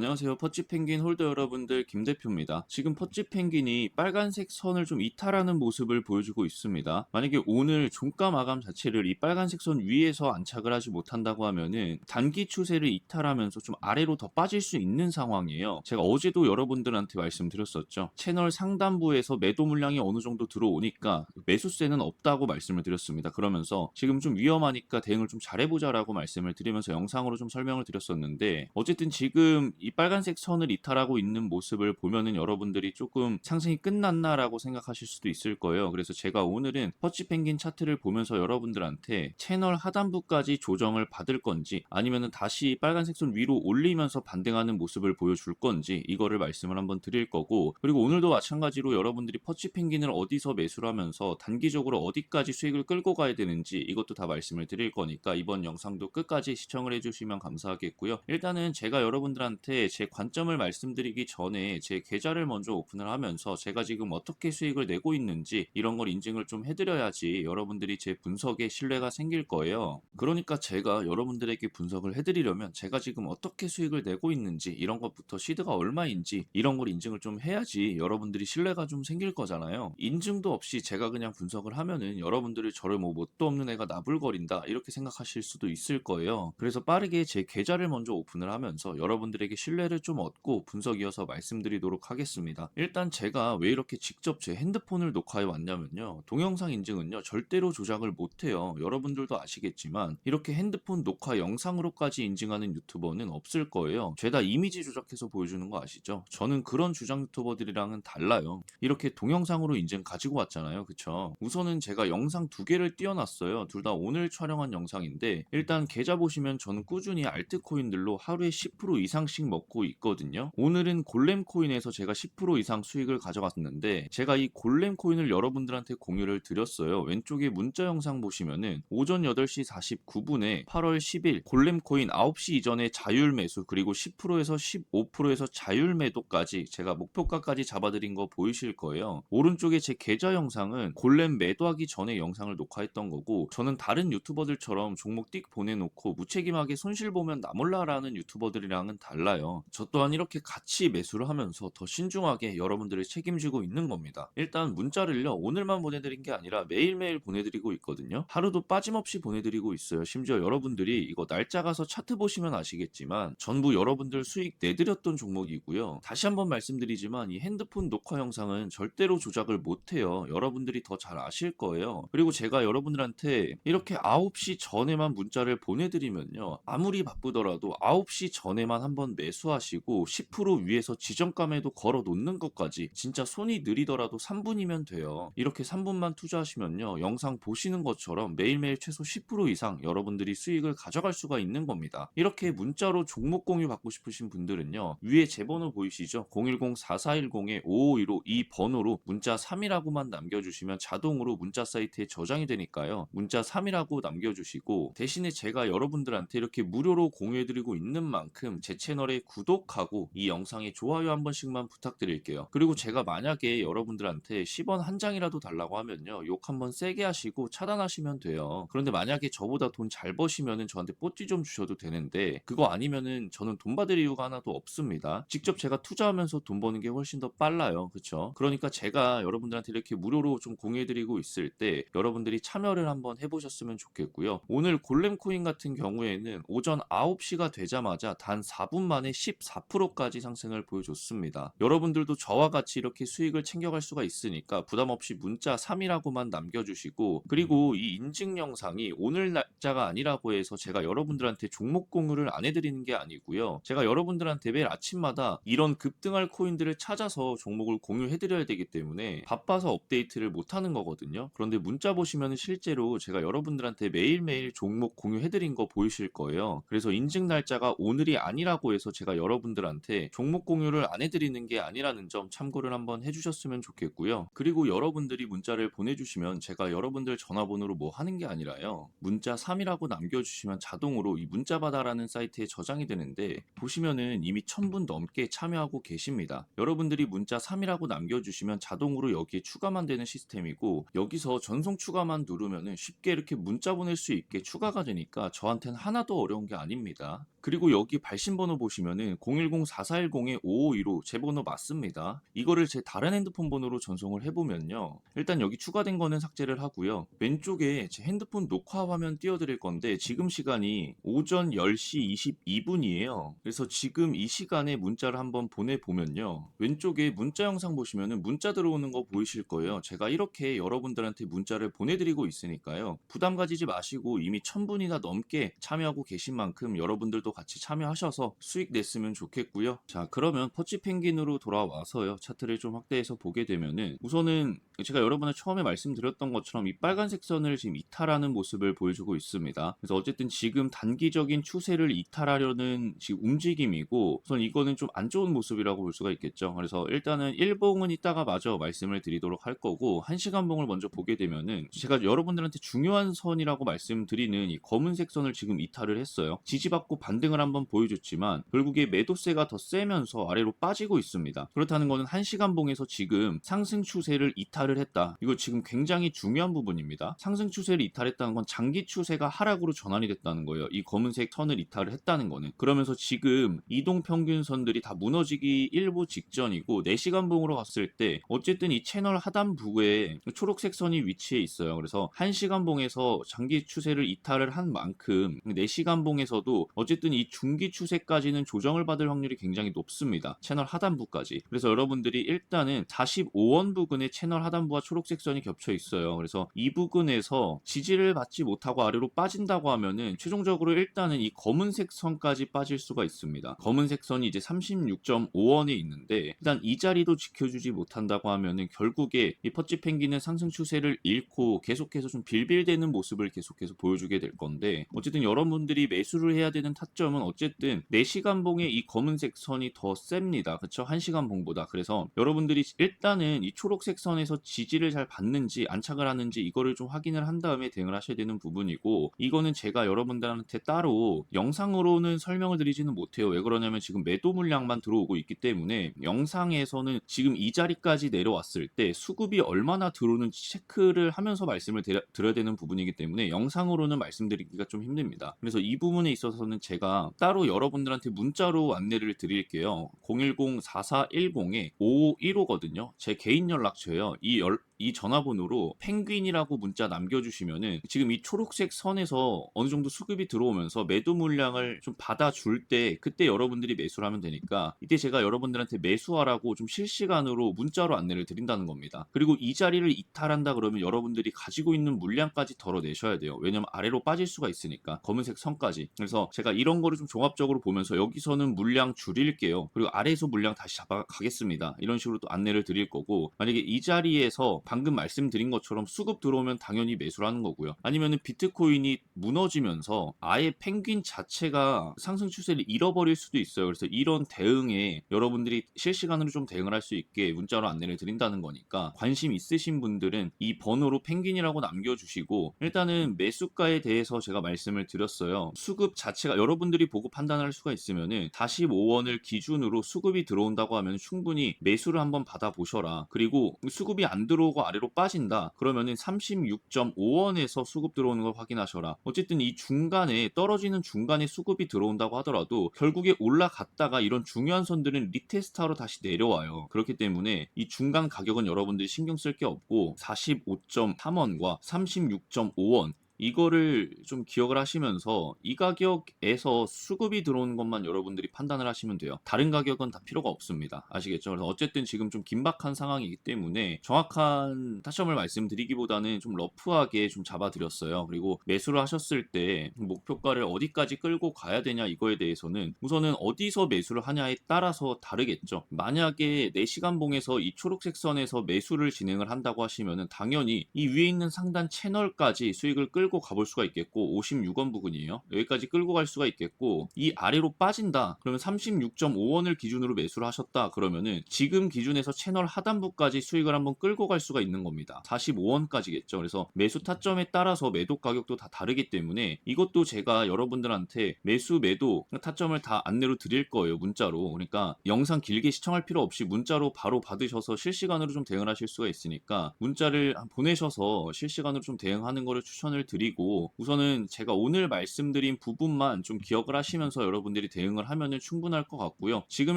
안녕하세요. 퍼치 펭귄 홀더 여러분들 김 대표입니다. 지금 퍼치 펭귄이 빨간색 선을 좀 이탈하는 모습을 보여주고 있습니다. 만약에 오늘 종가 마감 자체를 이 빨간색 선 위에서 안착을 하지 못한다고 하면은 단기 추세를 이탈하면서 좀 아래로 더 빠질 수 있는 상황이에요. 제가 어제도 여러분들한테 말씀드렸었죠. 채널 상단부에서 매도 물량이 어느 정도 들어오니까 매수세는 없다고 말씀을 드렸습니다. 그러면서 지금 좀 위험하니까 대응을 좀 잘해보자라고 말씀을 드리면서 영상으로 좀 설명을 드렸었는데 어쨌든 지금 이 빨간색 선을 이탈하고 있는 모습을 보면은 여러분들이 조금 상승이 끝났나라고 생각하실 수도 있을 거예요. 그래서 제가 오늘은 퍼치 펭귄 차트를 보면서 여러분들한테 채널 하단부까지 조정을 받을 건지 아니면은 다시 빨간색 선 위로 올리면서 반등하는 모습을 보여줄 건지 이거를 말씀을 한번 드릴 거고 그리고 오늘도 마찬가지로 여러분들이 퍼치 펭귄을 어디서 매수를 하면서 단기적으로 어디까지 수익을 끌고 가야 되는지 이것도 다 말씀을 드릴 거니까 이번 영상도 끝까지 시청을 해주시면 감사하겠고요. 일단은 제가 여러분들한테 제 관점을 말씀드리기 전에 제 계좌를 먼저 오픈을 하면서 제가 지금 어떻게 수익을 내고 있는지 이런 걸 인증을 좀 해드려야지 여러분들이 제 분석에 신뢰가 생길 거예요. 그러니까 제가 여러분들에게 분석을 해드리려면 제가 지금 어떻게 수익을 내고 있는지 이런 것부터 시드가 얼마인지 이런 걸 인증을 좀 해야지 여러분들이 신뢰가 좀 생길 거잖아요. 인증도 없이 제가 그냥 분석을 하면은 여러분들이 저를 뭐 뭣도 없는 애가 나불거린다 이렇게 생각하실 수도 있을 거예요. 그래서 빠르게 제 계좌를 먼저 오픈을 하면서 여러분들에게 신뢰 를 좀 얻고 분석 이어서 말씀드리도록 하겠습니다. 일단 제가 왜 이렇게 직접 제 핸드폰을 녹화해 왔냐면요. 동영상 인증은요 절대로 조작을 못해요. 여러분들도 아시겠지만 이렇게 핸드폰 녹화 영상으로까지 인증하는 유튜버는 없을 거예요. 죄다 이미지 조작해서 보여주는 거 아시죠? 저는 그런 주장 유튜버들이랑은 달라요. 이렇게 동영상으로 인증 가지고 왔잖아요. 그쵸? 우선은 제가 영상 두 개를 띄워놨어요. 둘 다 오늘 촬영한 영상인데 일단 계좌 보시면 저는 꾸준히 알트코인들로 하루에 10% 이상씩 먹고 있거든요. 오늘은 골렘 코인에서 제가 10% 이상 수익을 가져갔는데 제가 이 골렘 코인을 여러분들한테 공유를 드렸어요. 왼쪽에 문자 영상 보시면은 오전 8시 49분에 8월 10일 골렘 코인 9시 이전에 자율 매수 그리고 10%에서 15%에서 자율 매도까지 제가 목표가까지 잡아드린 거 보이실 거예요. 오른쪽에 제 계좌 영상은 골렘 매도하기 전에 영상을 녹화했던 거고 저는 다른 유튜버들처럼 종목 띡 보내놓고 무책임하게 손실 보면 나 몰라라는 유튜버들이랑은 달라요. 저 또한 이렇게 같이 매수를 하면서 더 신중하게 여러분들을 책임지고 있는 겁니다. 일단 문자를요 오늘만 보내드린 게 아니라 매일매일 보내드리고 있거든요. 하루도 빠짐없이 보내드리고 있어요. 심지어 여러분들이 이거 날짜 가서 차트 보시면 아시겠지만 전부 여러분들 수익 내드렸던 종목이고요. 다시 한번 말씀드리지만 이 핸드폰 녹화 영상은 절대로 조작을 못해요. 여러분들이 더 잘 아실 거예요. 그리고 제가 여러분들한테 이렇게 9시 전에만 문자를 보내드리면요. 아무리 바쁘더라도 9시 전에만 한번 매 수하시고 10% 위에서 지정감에도 걸어 놓는 것까지 진짜 손이 느리더라도 3분이면 돼요. 이렇게 3분만 투자하시면요. 영상 보시는 것처럼 매일매일 최소 10% 이상 여러분들이 수익을 가져갈 수가 있는 겁니다. 이렇게 문자로 종목 공유 받고 싶으신 분들은요. 위에 제 번호 보이시죠? 010-4410-5515 이 번호로 문자 3이라고만 남겨주시면 자동으로 문자 사이트에 저장이 되니까요. 문자 3이라고 남겨주시고 대신에 제가 여러분들한테 이렇게 무료로 공유해드리고 있는 만큼 제 채널에 구독하고 이 영상에 좋아요 한 번씩만 부탁드릴게요. 그리고 제가 만약에 여러분들한테 10원 한 장이라도 달라고 하면요. 욕 한 번 세게 하시고 차단하시면 돼요. 그런데 만약에 저보다 돈 잘 버시면은 저한테 뽀찌 좀 주셔도 되는데 그거 아니면은 저는 돈 받을 이유가 하나도 없습니다. 직접 제가 투자하면서 돈 버는 게 훨씬 더 빨라요. 그쵸? 그러니까 제가 여러분들한테 이렇게 무료로 좀 공유해드리고 있을 때 여러분들이 참여를 한번 해보셨으면 좋겠고요. 오늘 골렘 코인 같은 경우에는 오전 9시가 되자마자 단 4분 만에 14%까지 상승을 보여줬습니다. 여러분들도 저와 같이 이렇게 수익을 챙겨갈 수가 있으니까 부담 없이 문자 3이라고만 남겨주시고 그리고 이 인증 영상이 오늘 날짜가 아니라고 해서 제가 여러분들한테 종목 공유를 안 해드리는 게 아니고요. 제가 여러분들한테 매일 아침마다 이런 급등할 코인들을 찾아서 종목을 공유해드려야 되기 때문에 바빠서 업데이트를 못하는 거거든요. 그런데 문자 보시면 실제로 제가 여러분들한테 매일매일 종목 공유해드린 거 보이실 거예요. 그래서 인증 날짜가 오늘이 아니라고 해서 제가 여러분들한테 종목 공유를 안 해드리는 게 아니라는 점 참고를 한번 해주셨으면 좋겠고요. 그리고 여러분들이 문자를 보내주시면 제가 여러분들 전화번호로 뭐 하는 게 아니라요. 문자 3이라고 남겨주시면 자동으로 이 문자바다라는 사이트에 저장이 되는데 보시면은 이미 1000분 넘게 참여하고 계십니다. 여러분들이 문자 3이라고 남겨주시면 자동으로 여기에 추가만 되는 시스템이고 여기서 전송 추가만 누르면은 쉽게 이렇게 문자 보낼 수 있게 추가가 되니까 저한테는 하나도 어려운 게 아닙니다. 그리고 여기 발신 번호 보시면은 010-4410-5515 제 번호 맞습니다. 이거를 제 다른 핸드폰 번호로 전송을 해보면요. 일단 여기 추가된 거는 삭제를 하고요. 왼쪽에 제 핸드폰 녹화 화면 띄워드릴 건데 지금 시간이 오전 10시 22분이에요. 그래서 지금 이 시간에 문자를 한번 보내보면요. 왼쪽에 문자 영상 보시면은 문자 들어오는 거 보이실 거예요. 제가 이렇게 여러분들한테 문자를 보내드리고 있으니까요. 부담 가지지 마시고 이미 1000분이나 넘게 참여하고 계신 만큼 여러분들도 같이 참여하셔서 수익 냈으면 좋겠고요. 자, 그러면 퍼치 펭귄으로 돌아와서요. 차트를 좀 확대해서 보게 되면은 우선은 제가 여러분을 처음에 말씀드렸던 것처럼 이 빨간색 선을 지금 이탈하는 모습을 보여주고 있습니다. 그래서 어쨌든 지금 단기적인 추세를 이탈하려는 지금 움직임이고 우선 이거는 좀 안 좋은 모습이라고 볼 수가 있겠죠. 그래서 일단은 일봉은 이따가 마저 말씀을 드리도록 할 거고 한 시간 봉을 먼저 보게 되면은 제가 여러분들한테 중요한 선이라고 말씀드리는 이 검은색 선을 지금 이탈을 했어요. 지지받고 반등을 한번 보여줬지만 결국에 매도세가 더 세면서 아래로 빠지고 있습니다. 그렇다는 것은 한 시간 봉에서 지금 상승 추세를 이탈 을 했다. 이거 지금 굉장히 중요한 부분입니다. 상승 추세를 이탈했다는 건 장기 추세가 하락으로 전환이 됐다는 거예요. 이 검은색 선을 이탈을 했다는 거는. 그러면서 지금 이동 평균선들이 다 무너지기 일부 직전이고 4시간 봉으로 갔을 때 어쨌든 이 채널 하단부에 초록색 선이 위치해 있어요. 그래서 1시간 봉에서 장기 추세를 이탈을 한 만큼 4시간 봉에서도 어쨌든 이 중기 추세까지는 조정을 받을 확률이 굉장히 높습니다. 채널 하단부까지. 그래서 여러분들이 일단은 45원 부근에 채널 하단 부와 초록색 선이 겹쳐 있어요. 그래서 이 부근에서 지지를 받지 못하고 아래로 빠진다고 하면은 최종적으로 일단은 이 검은색 선까지 빠질 수가 있습니다. 검은색 선이 이제 36.5원에 있는데 일단 이 자리도 지켜주지 못한다고 하면은 결국에 이 퍼치 펭귄은 상승 추세를 잃고 계속해서 좀 빌빌대는 모습을 계속해서 보여주게 될 건데 어쨌든 여러분들이 매수를 해야 되는 타점은 어쨌든 4시간 봉의 이 검은색 선이 더 셉니다. 그쵸? 1시간 봉보다. 그래서 여러분들이 일단은 이 초록색 선에서 지지를 잘 받는지 안착을 하는지 이거를 좀 확인을 한 다음에 대응을 하셔야 되는 부분이고 이거는 제가 여러분들한테 따로 영상으로는 설명을 드리지는 못해요. 왜 그러냐면 지금 매도 물량만 들어오고 있기 때문에 영상에서는 지금 이 자리까지 내려왔을 때 수급이 얼마나 들어오는지 체크를 하면서 말씀을 드려, 드려야 되는 부분이기 때문에 영상으로는 말씀드리기가 좀 힘듭니다. 그래서 이 부분에 있어서는 제가 따로 여러분들한테 문자로 안내를 드릴게요. 010-4410-5515거든요. 제 개인 연락처예요. 이 y 이 전화번호로 펭귄이라고 문자 남겨주시면은 지금 이 초록색 선에서 어느 정도 수급이 들어오면서 매도 물량을 좀 받아줄 때 그때 여러분들이 매수를 하면 되니까 이때 제가 여러분들한테 매수하라고 좀 실시간으로 문자로 안내를 드린다는 겁니다. 그리고 이 자리를 이탈한다 그러면 여러분들이 가지고 있는 물량까지 덜어내셔야 돼요. 왜냐면 아래로 빠질 수가 있으니까 검은색 선까지. 그래서 제가 이런 거를 좀 종합적으로 보면서 여기서는 물량 줄일게요. 그리고 아래에서 물량 다시 잡아가겠습니다. 이런 식으로 또 안내를 드릴 거고 만약에 이 자리에서 방금 말씀드린 것처럼 수급 들어오면 당연히 매수를 하는 거고요. 아니면은 비트코인이 무너지면서 아예 펭귄 자체가 상승 추세를 잃어버릴 수도 있어요. 그래서 이런 대응에 여러분들이 실시간으로 좀 대응을 할 수 있게 문자로 안내를 드린다는 거니까 관심 있으신 분들은 이 번호로 펭귄이라고 남겨주시고 일단은 매수가에 대해서 제가 말씀을 드렸어요. 수급 자체가 여러분들이 보고 판단할 수가 있으면은 45원을 기준으로 수급이 들어온다고 하면 충분히 매수를 한번 받아보셔라. 그리고 수급이 안 들어오고 아래로 빠진다. 그러면은 36.5원에서 수급 들어오는 걸 확인하셔라. 어쨌든 이 중간에 떨어지는 중간에 수급이 들어온다고 하더라도 결국에 올라갔다가 이런 중요한 선들은 리테스트하러 다시 내려와요. 그렇기 때문에 이 중간 가격은 여러분들이 신경 쓸 게 없고 45.3원과 36.5원 이거를 좀 기억을 하시면서 이 가격에서 수급이 들어오는 것만 여러분들이 판단을 하시면 돼요. 다른 가격은 다 필요가 없습니다. 아시겠죠? 그래서 어쨌든 지금 좀 긴박한 상황이기 때문에 정확한 타점을 말씀드리기보다는 좀 러프하게 좀 잡아드렸어요. 그리고 매수를 하셨을 때 목표가를 어디까지 끌고 가야 되냐 이거에 대해서는 우선은 어디서 매수를 하냐에 따라서 다르겠죠. 만약에 4시간 봉에서 이 초록색 선에서 매수를 진행을 한다고 하시면은 당연히 이 위에 있는 상단 채널까지 수익을 끌고 끌고 가볼 수가 있겠고 56원 부근이에요. 여기까지 끌고 갈 수가 있겠고 이 아래로 빠진다. 그러면 36.5원을 기준으로 매수를 하셨다. 그러면은 지금 기준에서 채널 하단부까지 수익을 한번 끌고 갈 수가 있는 겁니다. 45원까지겠죠. 그래서 매수 타점에 따라서 매도 가격도 다 다르기 때문에 이것도 제가 여러분들한테 매수 매도 타점을 다 안내로 드릴 거예요. 문자로. 그러니까 영상 길게 시청할 필요 없이 문자로 바로 받으셔서 실시간으로 좀 대응을 하실 수가 있으니까 문자를 보내셔서 실시간으로 좀 대응하는 거를 추천을 드립니다. 드리고 우선은 제가 오늘 말씀드린 부분만 좀 기억을 하시면서 여러분들이 대응을 하면은 충분할 것 같고요. 지금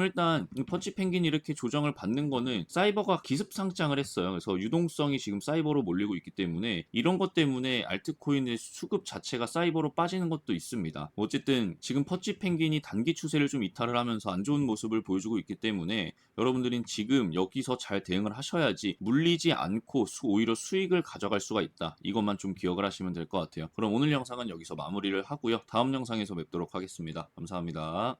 일단 이 퍼치 펭귄이 이렇게 조정을 받는 거는 사이버가 기습 상장을 했어요. 그래서 유동성이 지금 사이버로 몰리고 있기 때문에 이런 것 때문에 알트코인의 수급 자체가 사이버로 빠지는 것도 있습니다. 어쨌든 지금 퍼치 펭귄이 단기 추세를 좀 이탈을 하면서 안 좋은 모습을 보여주고 있기 때문에 여러분들은 지금 여기서 잘 대응을 하셔야지 물리지 않고 수- 오히려 수익을 가져갈 수가 있다. 이것만 좀 기억을 하시면 될것 같아요. 그럼 오늘 영상은 여기서 마무리를 하고요. 다음 영상에서 뵙도록 하겠습니다. 감사합니다.